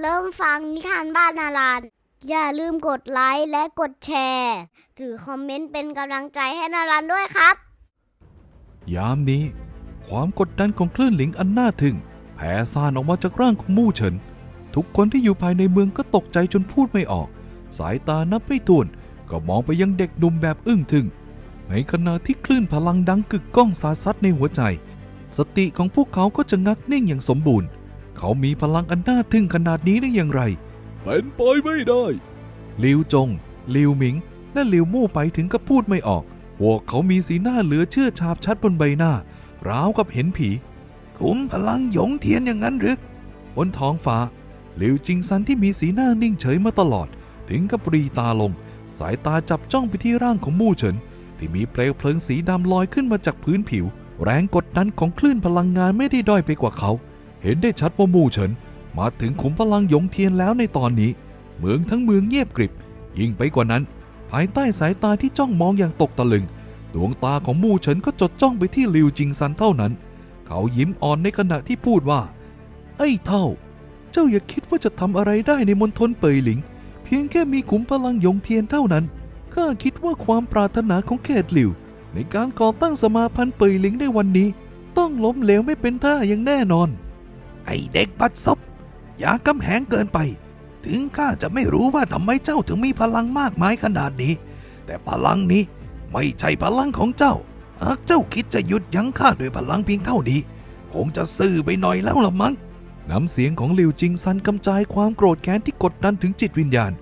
เริ่มฟังนิทานบ้านนารันอย่าลืมกดไลค์และกดแชร์หรือคอมเมนต์เป็นกำลังใจให้นารันด้วยครับ ยามนี้ ความกดดันของคลื่นหลิงอันน่าทึ่งแผ่ซ่านออกมาจากร่างของมู่เฉิน ทุกคนที่อยู่ภายในเมืองก็ตกใจจนพูดไม่ออก สายตานับไม่ถ้วน ก็มองไปยังเด็กหนุ่มแบบอึ้งทึ่ง ในขณะที่คลื่นพลังดังกึกก้องสาดซัดในหัวใจ สติของพวกเขาก็จะงักนิ่งอย่างสมบูรณ์ เขามีพลังอันน่าทึ่งขนาดนี้ได้อย่างไร เป็นไปไม่ได้ลิวจงลิวหมิง และลิวมู่ไปถึงกับพูดไม่ออก พวกเขามีสีหน้าเหลือเชื่อชาบชัดบนใบหน้า ราวกับเห็นผี ขุมพลังหยงเทียนอย่างนั้นหรือบนท้องฟ้าหลิวจิงซันที่มีสีหน้านิ่งเฉยมาตลอด ถึงกับปรีตาลง สายตาจับจ้องไปที่ร่างของมู่เฉิน ที่มีเปลวเพลิงสีดำลอยขึ้นมาจากพื้นผิว แรงกดดันของคลื่นพลังงานไม่ได้ด้อยไปกว่าเขา เห็นได้ชัดว่ามู่เฉินมาถึงขุมพลังหยงเทียนแล้วในตอนนี้ เมืองทั้งเมืองเงียบกริบ ยิ่งไปกว่านั้น ภายใต้สายตาที่จ้องมองอย่างตกตะลึง ดวงตาของมู่เฉินก็จดจ้องไปที่ลิวจิงซันเท่านั้น เขายิ้มอ่อนในขณะที่พูดว่า ไอ้เท่า เจ้าอย่าคิดว่าจะทำอะไรได้ในมณฑลเปยหลิง เพียงแค่มีขุมพลังหยงเทียนเท่านั้นข้าคิดว่าความปรารถนาของเขตหลิว ในการก่อตั้งสมาพันธ์เปยหลิงในวันนี้ ต้องล้มเหลวไม่เป็นท่าอย่างแน่นอน ไอเด็กบัดซบอย่ากำแหงเกินไป ถึงข้าจะไม่รู้ว่าทำไมเจ้าถึงมีพลังมากมายขนาดนี้ แต่พลังนี้ไม่ใช่พลังของเจ้า หากเจ้าคิดจะหยุดยั้งข้าด้วยพลังเพียงเท่านี้ คงจะซื่อไปหน่อยแล้วละมั้งน้ำเสียงของหลิวจิงซันกำจายความโกรธแค้นที่กดดันถึงจิตวิญญาณ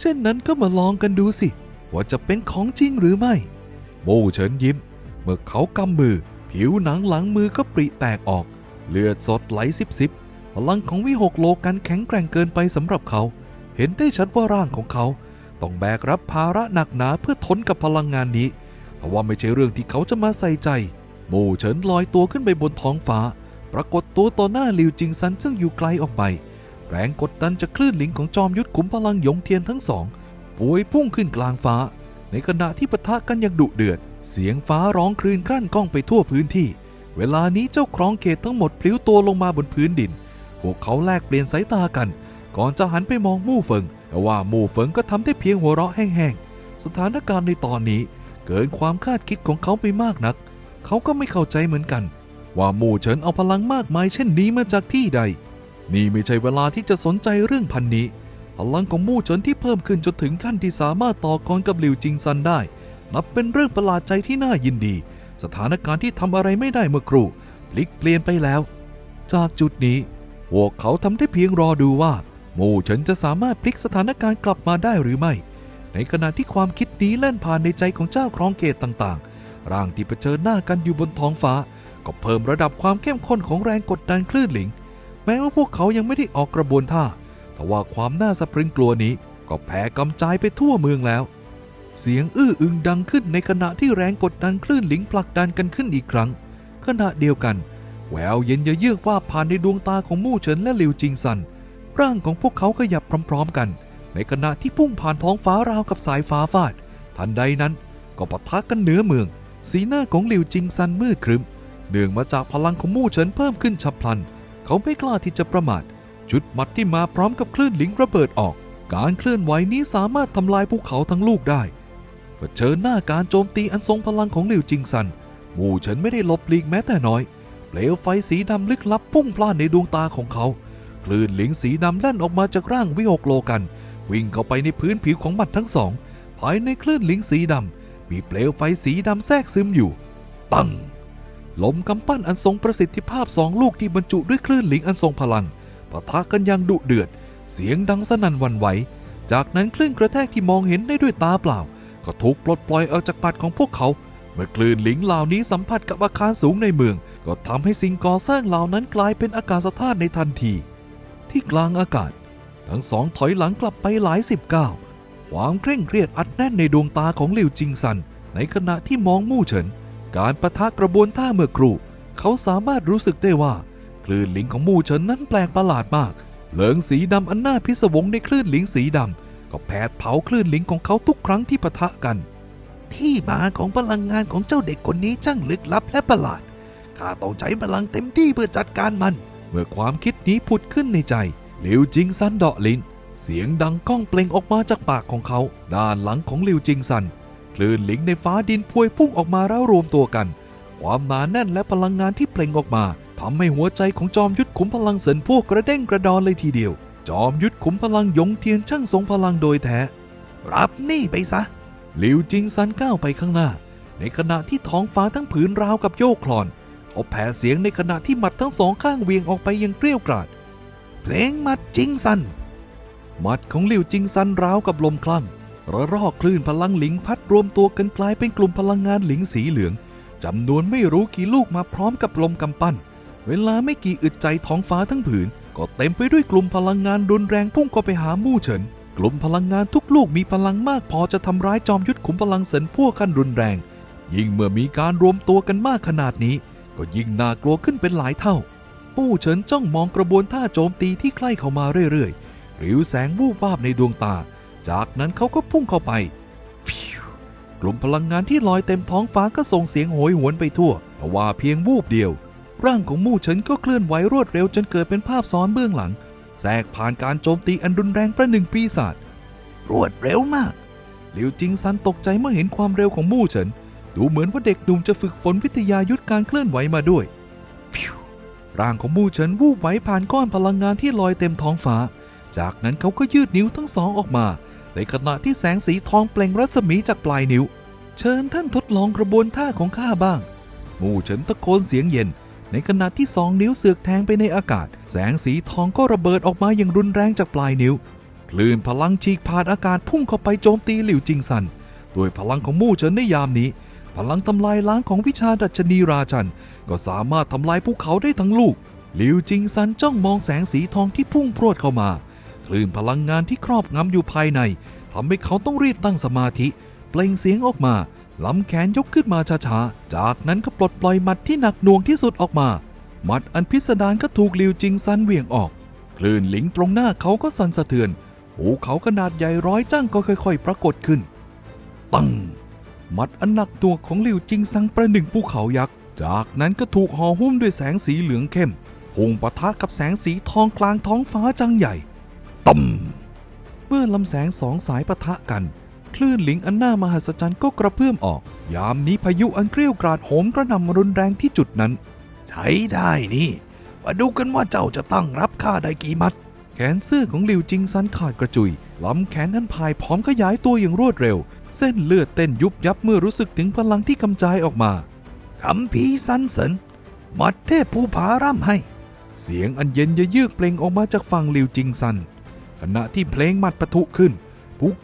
เช่นนั้นก็มาลองกันดูสิ ว่าจะเป็นของจริงหรือไม่ โมเฉินยิ้ม เมื่อเขากำมือ ผิวหนังหลังมือก็ปริแตกออก เลือดสดไหลซิบซิบพลังของวิหกโลกันแข็งแกร่งเกินไปสำหรับเขา เห็นได้ชัดว่าร่างของเขา ต้องแบกรับภาระหนักหนาเพื่อทนกับพลังงานนี้เพราะว่าไม่ใช่เรื่องที่เขาจะมาใส่ใจโม่เฉินลอยตัวขึ้นไปบนท้องฟ้า ปรากฏตัวต่อหน้าลิวจิงซันซึ่งอยู่ไกลออกไป แรงกดดันจากคลื่นหลิงของจอมยุทธขุมพลังหยงเทียนทั้งสองปวยพุ่งขึ้นกลางฟ้า ในขณะที่ปะทะกันอย่างดุเดือด เสียงฟ้าร้องคลื่นกลั่นก้องไปทั่วพื้นที่ เวลานี้เจ้าครองเขตทั้งหมดพลิ้วตัวลงมาบนพื้นดิน พวกเขาแลกเปลี่ยนสายตากัน ก่อนจะหันไปมองมู่เฟิงแต่ว่ามู่เฟิงก็ทำได้เพียงหัวเราะแห้งๆ สถานการณ์ในตอนนี้เกินความคาดคิดของเขาไปมากนัก เขาก็ไม่เข้าใจเหมือนกัน ว่ามู่เฉินเอาพลังมากมายเช่นนี้มาจากที่ใด นี่ไม่ใช่เวลาที่จะสนใจเรื่องพันนี้ พลังของมู่เฉินที่เพิ่มขึ้นจนถึงขั้นที่สามารถต่อกรกับหลิวจิงซันได้ นับเป็นเรื่องประหลาดใจที่น่ายินดี สถานการณ์ที่ทำอะไรไม่ได้เมื่อครู่ พลิกเปลี่ยนไปแล้ว จากจุดนี้พวกเขาทำได้เพียงรอดูว่า หมู่เฉินจะสามารถพลิกสถานการณ์กลับมาได้หรือไม่ ในขณะที่ความคิดนี้เล่นผ่านในใจของเจ้าครองเกตต่างๆ ร่างที่เผชิญหน้ากันอยู่บนท้องฟ้า ก็เพิ่มระดับความเข้มข้นของแรงกดดันคลื่นหลิง แม้ว่าพวกเขายังไม่ได้ออกกระบวนท่าแต่ว่าความน่าสะพรึงกลัวนี้ก็แผ่กำจายไปทั่วเมืองแล้ว เสียงอื้ออึงดังขึ้นในขณะที่แรงกดดันคลื่นหลิงผลักดันกันขึ้นอีกครั้ง ขณะเดียวกัน แววเย็นยะเยือกว่าผ่านในดวงตาของมู่เฉินและหลิวจิงซัน ร่างของพวกเขาขยับพร้อม ๆ กัน ในขณะที่พุ่งผ่านท้องฟ้าราวกับสายฟ้าฟาด ทันใดนั้นก็ปะทะกันเหนือเมือง สีหน้าของหลิวจิงซันมืดครึ้มเนื่องมาจากพลังของมู่เฉินเพิ่มขึ้นฉับพลัน เขาไม่กล้าที่จะประมาทจุดหมัดที่มาพร้อมกับคลื่นหลิงระเบิดออก การเคลื่อนไหวนี้สามารถทำลายภูเขาทั้งลูกได้ เผชิญหน้าการโจมตีอันทรงพลังของหลิวจิงซัน หมู่เฉินไม่ได้หลบหลีกแม้แต่น้อย เปลวไฟสีดำลึกลับพุ่งพล่านในดวงตาของเขา คลื่นหลิงสีดำแล่นออกมาจากร่างวิหกโลกัน วิ่งเข้าไปในพื้นผิวของมันทั้งสอง ภายในคลื่นหลิงสีดำมีเปลวไฟสีดำแทรกซึมอยู่ ปังลมกำปั้นอันทรงประสิทธิภาพสองลูกที่บรรจุด้วยคลื่นหลิงอันทรงพลังปะทะกันอย่างดุเดือด เสียงดังสนั่นวันไหว จากนั้นคลื่นกระแทกที่มองเห็นได้ด้วยตาเปล่า ก็ถูกปลดปล่อยออกจากปัดของพวกเขา เมื่อคลื่นหลิงเหล่านี้สัมผัสกับอาคารสูงในเมือง ก็ทำให้สิ่งก่อสร้างเหล่านั้นกลายเป็นอากาศธาตุในทันที ที่กลางอากาศ ทั้งสองถอยหลังกลับไปหลายสิบก้าวความเคร่งเครียดอัดแน่นในดวงตาของหลิวจิงซัน ในขณะที่มองมู่เฉิน การประทะกระบวนท่าเมื่อครู่ เขาสามารถรู้สึกได้ว่า คลื่นหลิงของมู่เฉินนั้นแปลกประหลาดมากเหลิงสีดำอันน่าพิศวงในคลื่นหลิงสีดำ ก็แผดเผาคลื่นลิงของเขาทุกครั้งที่ปะทะกัน ที่มาของพลังงานของเจ้าเด็กคนนี้ช่างลึกลับและประหลาดข้าต้องใช้พลังเต็มที่เพื่อจัดการมัน เมื่อความคิดนี้ผุดขึ้นในใจหลิวจิงซันเดาะลิ้นเสียงดังก้องเปล่งออกมาจากปากของเขา ด้านหลังของหลิวจิงซันคลื่นลิงในฟ้าดินพวยพุ่งออกมาแล้วรวมตัวกัน ความหนาแน่นและพลังงานที่เปล่งออกมาทำให้หัวใจของจอมยุทธขุมพลังเสินพวกกระเด้งกระดอนเลยทีเดียว จอมยุทธขุมพลังยงเทียนช่างทรงพลังโดยแท้ รับนี่ไปซะหลิวจิงซันก้าวไปข้างหน้า ในขณะที่ท้องฟ้าทั้งผืนราวกับโยกคลอนเขาแผ่เสียงในขณะที่หมัดทั้งสองข้างเวียงออกไปยังเกลี้ยวกราด เพลงหมัดจิงซันหมัดของหลิวจิงซันราวกับลมคลั่งระรอกคลื่นพลังหลิงพัดรวมตัวกันกลายเป็นกลุ่มพลังงานหลิงสีเหลืองจำนวนไม่รู้กี่ลูกมาพร้อมกับลมกำปั้น เวลาไม่กี่อึดใจท้องฟ้าทั้งผืน ก็เต็มไปด้วยกลุ่มพลังงานรุนแรงพุ่งเข้าไปหามู่เฉิน กลุ่มพลังงานทุกลูกมีพลังมากพอจะทำร้ายจอมยุทธขุมพลังเสินพวกขั้นรุนแรง ยิ่งเมื่อมีการรวมตัวกันมากขนาดนี้ ก็ยิ่งน่ากลัวขึ้นเป็นหลายเท่า มู่เฉินจ้องมองกระบวนท่าโจมตีที่ใกล้เข้ามาเรื่อยๆริ้วแสงวูบวาบในดวงตา จากนั้นเขาก็พุ่งเข้าไป กลุ่มพลังงานที่ลอยเต็มท้องฟ้าก็ส่งเสียงโหยหวนไปทั่วทว่าเพียงวูบเดียว ร่างของมู่เฉินก็เคลื่อนไหวรวดเร็วจนเกิดเป็นภาพซ้อนเบื้องหลังแทรกผ่านการโจมตีอันรุนแรงประหนึ่งปีศาจรวดเร็วมาก หลิวจิงซันตกใจเมื่อเห็นความเร็วของมู่เฉิน ดูเหมือนว่าเด็กหนุ่มจะฝึกฝนวิทยายุทธการเคลื่อนไหวมาด้วย ฟิวร่างของมู่เฉินวูบไหวผ่านก้อนพลังงานที่ลอยเต็มท้องฟ้า จากนั้นเขาก็ยืดนิ้วทั้งสองออกมา ในขณะที่แสงสีทองเปล่งรัศมีจากปลายนิ้ว เชิญท่านทดลองกระบวนท่าของข้าบ้าง มู่เฉินตะโกนเสียงเย็น ในขณะที่สองนิ้วเสือกแทงไปในอากาศ แสงสีทองก็ระเบิดออกมาอย่างรุนแรงจากปลายนิ้ว คลื่นพลังฉีกผ่านอากาศพุ่งเข้าไปโจมตีหลิวจิงซันด้วยพลังของมู่เฉินในยามนี้ พลังทำลายล้างของวิชาดัชนีราชัน ก็สามารถทำลายภูเขาได้ทั้งลูก หลิวจิงซันจ้องมองแสงสีทองที่พุ่งพรวดเข้ามา คลื่นพลังงานที่ครอบงำอยู่ภายในทำให้เขาต้องรีบตั้งสมาธิ เปล่งเสียงออกมา ลำแขนยกขึ้นมาช้าๆ จากนั้นก็ปลดปล่อยหมัดที่หนักหน่วงที่สุดออกมา หมัดอันพิสดารก็ถูกลิวจิงซันเหวี่ยงออก คลื่นหลิงตรงหน้าเขาก็สั่นสะเทือนภูเขาขนาดใหญ่ร้อยจ้างก็ค่อยๆ ปรากฏขึ้น ปัง หมัดอันหนักหน่วของลิวจิงซังประหนึ่งภูเขายักษ์ จากนั้นก็ถูกห่อหุ้มด้วยแสงสีเหลืองเข้มพุ่งปะทะกับแสงสีทองกลางท้องฟ้าจังใหญ่ต่ำเมื่อลำแสงสองสายปะทะกัน คลื่นหลิงอันน่ามหัศจรรย์ก็กระเพื่อมออก ยามนี้พายุอันเกรี้ยวกราดโหมกระหน่ำรุนแรงที่จุดนั้น ใช้ได้นี่ มาดูกันว่าเจ้าจะตั้งรับข้าได้กี่มัด แขนเสื้อของหลิวจิงซันขาดกระจุยลำแขนนั้นพายพร้อมขยายตัวอย่างรวดเร็ว เส้นเลือดเต้นยุบยับเมื่อรู้สึกถึงพลังที่กำจายออกมาคำพีร์สันเสริญมัดเทพภูผาร่ำให้ เสียงอันเย็นยะเยือกเปล่งออกมาจากฝั่งหลิวจิงซัน ขณะที่เพลงหมัดปะทุขึ้นภู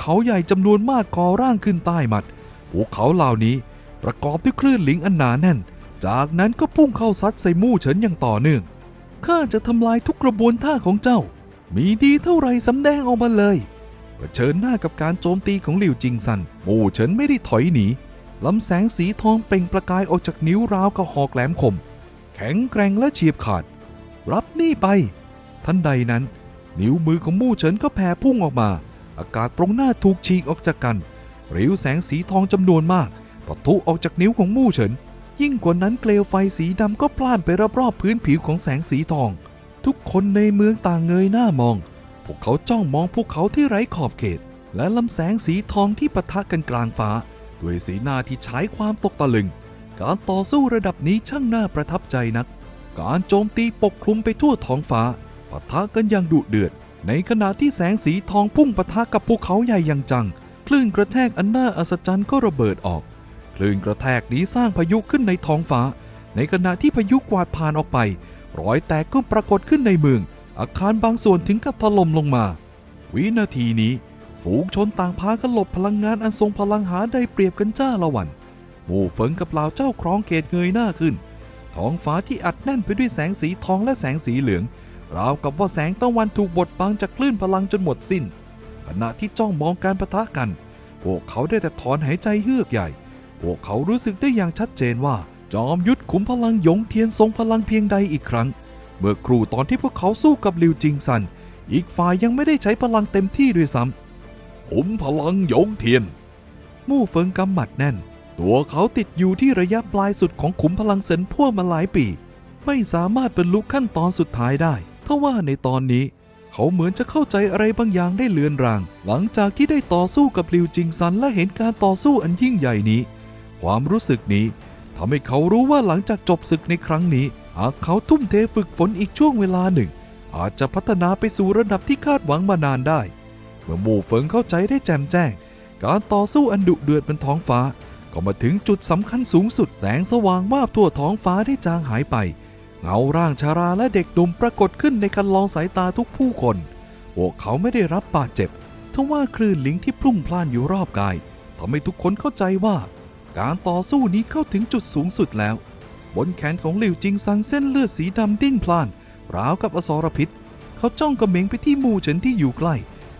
เขาใหญ่จำนวนมากก่อร่างขึ้นใต้หมัด ภูเขาเหล่านี้ประกอบด้วยคลื่นหลิงอันหนาแน่น จากนั้นก็พุ่งเข้าซัดใส่มู่เฉินอย่างต่อเนื่องข้าจะทำลายทุกกระบวนท่าของเจ้า มีดีเท่าไรสำแดงออกมาเลยเผชิญหน้ากับการโจมตีของหลิวจิงซัน มู่เฉินไม่ได้ถอยหนีลำแสงสีทองเปล่งประกายออกจากนิ้วราวกับหอกแหลมคม แข็งแกร่งและเฉียบขาด รับนี่ไป ทันใดนั้น นิ้วมือของมู่เฉินก็แผ่พุ่งออกมา อากาศตรงหน้าถูกฉีกออกจากกันริ้วแสงสีทองจำนวนมากปะทุออกจากนิ้วของมู่เฉิน ยิ่งกว่านั้นเกลวไฟสีดำก็พล่านไปรอบๆพื้นผิวของแสงสีทอง ทุกคนในเมืองต่างเงยหน้ามอง พวกเขาจ้องมองภูเขาที่ไร้ขอบเขต และลำแสงสีทองที่ปะทะกันกลางฟ้า ด้วยสีหน้าที่ฉายความตกตะลึง การต่อสู้ระดับนี้ช่างน่าประทับใจนัก การโจมตีปกคลุมไปทั่วท้องฟ้าปะทะกันอย่างดุเดือด ในขณะที่แสงสีทองพุ่งปะทะกับภูเขาใหญ่อย่างจัง คลื่นกระแทกอันน่าอัศจรรย์ก็ระเบิดออก คลื่นกระแทกนี้สร้างพายุขึ้นในท้องฟ้า ในขณะที่พายุกวาดผ่านออกไป รอยแตกก็ปรากฏขึ้นในเมือง อาคารบางส่วนถึงกับถล่มลงมา วินาทีนี้ ฝูงชนต่างพากันหลบพลังงานอันทรงพลังหาได้เปรียบกันจ้าละวัน หมู่เฟิงกับเหล่าเจ้าครองเกตเงยหน้าขึ้น ท้องฟ้าที่อัดแน่นไปด้วยแสงสีทองและแสงสีเหลือง ราวกับว่าแสงตะวันถูกบดบังจากคลื่นพลังจนหมดสิ้น ขณะที่จ้องมองการประทะกัน พวกเขาได้แต่ถอนหายใจเฮือกใหญ่ พวกเขารู้สึกได้อย่างชัดเจนว่า จอมยุทธขุมพลังหยงเทียนทรงพลังเพียงใดอีกครั้ง เมื่อครูตอนที่พวกเขาสู้กับลิวจิงซัน อีกฝ่ายยังไม่ได้ใช้พลังเต็มที่ด้วยซ้ำขุมพลังหยงเทียน มู่เฟิงกำหมัดแน่น ตัวเขาติดอยู่ที่ระยะปลายสุดของขุมพลังเซนพ่วมาหลายปีไม่สามารถบรรลุขั้นตอนสุดท้ายได้ ทว่าในตอนนี้ เขาเหมือนจะเข้าใจอะไรบางอย่างได้เลือนราง หลังจากที่ได้ต่อสู้กับลิวจิงซันและเห็นการต่อสู้อันยิ่งใหญ่นี้ ความรู้สึกนี้ทำให้เขารู้ว่าหลังจากจบศึกในครั้งนี้ หากเขาทุ่มเทฝึกฝนอีกช่วงเวลาหนึ่ง อาจจะพัฒนาไปสู่ระดับที่คาดหวังมานานได้ เมื่อหมู่เฟิงเข้าใจได้แจ่มแจ้ง การต่อสู้อันดุเดือดบนท้องฟ้า ก็มาถึงจุดสำคัญสูงสุดแสงสว่างวาบทั่วท้องฟ้าได้จางหายไป เงาร่างชาราและเด็กหนุ่มปรากฏขึ้นในคันลองสายตาทุกผู้คนพวกเขาไม่ได้รับบาดเจ็บทว่าคลื่นลิงที่พุ่งพล่านอยู่รอบกายทำให้ทุกคนเข้าใจว่า การต่อสู้นี้เข้าถึงจุดสูงสุดแล้ว บนแขนของหลิวจิงซันเส้นเลือดสีดำดิ้นพล่าน ราวกับอสรพิษ เขาจ้องกระเหม็งไปที่มู่เฉินที่อยู่ใกล้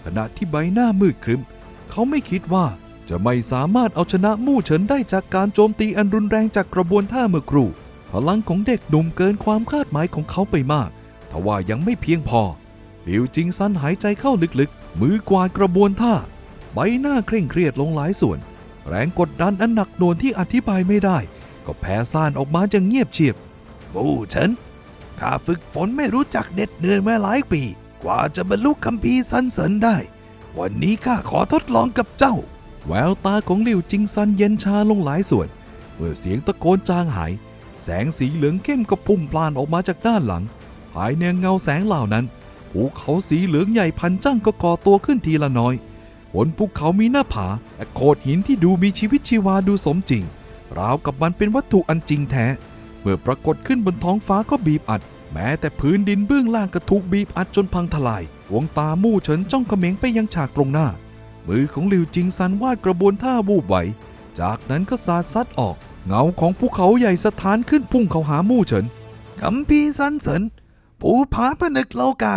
ขณะที่ใบหน้ามืดครึ้ม เขาไม่คิดว่าจะไม่สามารถเอาชนะมู่เฉินได้จากการโจมตีอันรุนแรงจากกระบวนท่าเมื่อครู่ พลังของเด็กหนุ่มเกินความคาดหมายของเขาไปมากทว่ายังไม่เพียงพอหลิวจิงซันหายใจเข้าลึกๆ มือกวาดกระบวนท่า ใบหน้าเคร่งเครียดลงหลายส่วน แรงกดดันอันหนักหน่วงที่อธิบายไม่ได้ ก็แผ่ซ่านออกมาอย่างเงียบเชียบมู่ฉินข้าฝึกฝนไม่รู้จักเหน็ดเนื่อยมาหลายปี กว่าจะบรรลุคัมภีร์สันเสริญได้ วันนี้ข้าขอทดลองกับเจ้า แววตาของหลิวจิงซันเย็นชาลงหลายส่วน เมื่อเสียงตะโกนจางหาย แสงสีเหลืองเข้มก็พุ่งพลานออกมาจากด้านหลัง ภายในเงาแสงเหล่านั้น ภูเขาสีเหลืองใหญ่พันจ้างก็ก่อตัวขึ้นทีละน้อย บนภูเขามีหน้าผาและโขดหินที่ดูมีชีวิตชีวาดูสมจริง ราวกับมันเป็นวัตถุอันจริงแท้ เมื่อปรากฏขึ้นบนท้องฟ้าก็บีบอัด แม้แต่พื้นดินเบื้องล่างก็ถูกบีบอัดจนพังทลาย ดวงตามู่เฉินจ้องเขม็งไปยังฉากตรงหน้า มือของหลิวจิงซันวาดกระบวนท่าวูบไหว จากนั้นก็สาดซัดออก เงาของภูเขาใหญ่สถานขึ้นพุ่งเข้าหามู่เฉินคำพีสันเสริญภูผาผนึกโลกา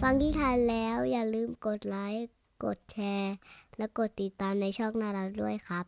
ฟังที่ทานแล้วอย่าลืมกดไลค์ กดแชร์ และกดติดตามในช่องนาราด้วยครับ